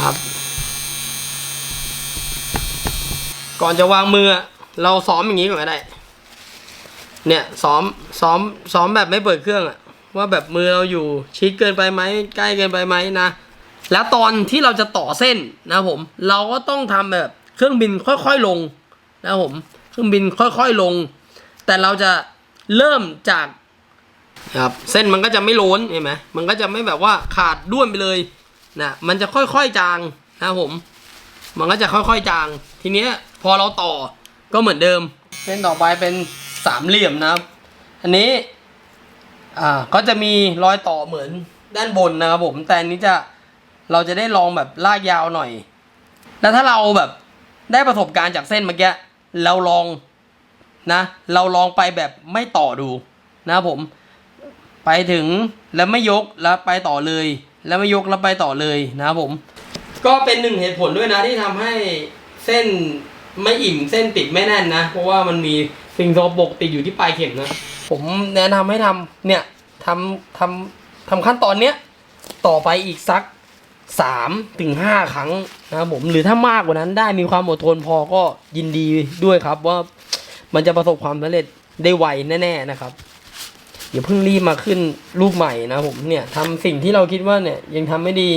ครับ ก่อนจะวางมือ เราซ้อมอย่างนี้ก่อนก็ได้ เนี่ยซ้อมซ้อมซ้อมแบบไม่เปิดเครื่องอะว่าแบบมือเราอยู่ชิดเกินไปไหมใกล้เกินไปไหมนะแล้วตอนที่เราจะต่อเส้นนะผม เราก็ต้องทำแบบเครื่องบินค่อยๆลงนะผม เครื่องบินค่อยๆลง แต่เราจะเริ่มจากครับเส้นมันก็จะไม่ล้นเห็นไหมมันก็จะไม่แบบว่าขาดด้วนไปเลย นะมันจะค่อยๆจางนะครับผม มันก็จะค่อยๆจาง ทีเนี้ยพอเราต่อก็เหมือนเดิมเส้นต่อไปเป็นสามเหลี่ยมนะครับ อันนี้อ่าก็จะมีรอยต่อเหมือนด้านบนนะครับผมแต่อันนี้จะเราจะได้ลองแบบลากยาวหน่อย แล้วถ้าเราแบบได้ประสบการณ์จากเส้นเมื่อกี้เราลองนะ เราลองไปแบบไม่ต่อดูนะครับผม ไปถึงแล้วไม่ยกแล้วไปต่อเลย แล้วไม่ยกแล้วไปต่อเลยนะครับผม ก็เป็นหนึ่งเหตุผลด้วยนะที่ทำให้เส้นไม่อิ่มเส้นติดไม่แน่นนะ เพราะว่ามันมีสิ่งสกปรกติดอยู่ที่ปลายเข็มนะ ผมแนะนำให้ทำเนี่ยทำทำทำขั้นตอนเนี้ยต่อไปอีกสักสามถึงห้าครั้งนะครับผมหรือถ้ามากกว่านั้นได้มีความอดทนพอก็ยินดีด้วยครับว่ามันจะประสบความสำเร็จได้ไวแน่ ๆ นะครับ อย่าเพิ่งรีบมาขึ้นรูปใหม่นะผมเนี่ยทำสิ่งที่เราคิดว่าเนี่ยยังทำไม่ดี